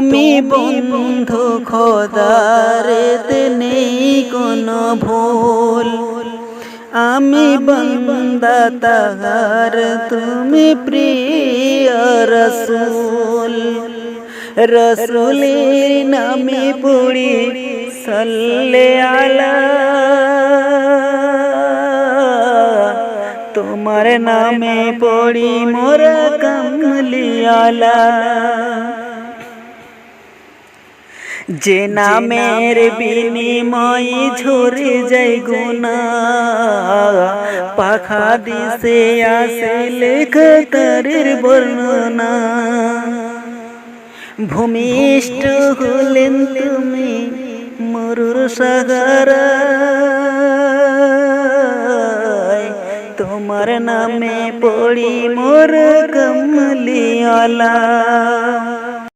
তুমি বন্ধু খোদারেতে নেই কোনো ভুল। আমি বন্দা তাহার তুমি প্রিয় রসুল। রসুলের নামে পড়ি সাল্লে আলা। তোমার নামে পড়ি মোর কমলিয়ালা যে নামের বিনিময় ঝরে যায় গুনা। পাখা দিছে আসে লেখ তারের বর্ণনা। ভূমিষ্ঠ হলেন তুমি মরুর সাগরা তোমার নামে পড়ি মোর কমলিয়ালা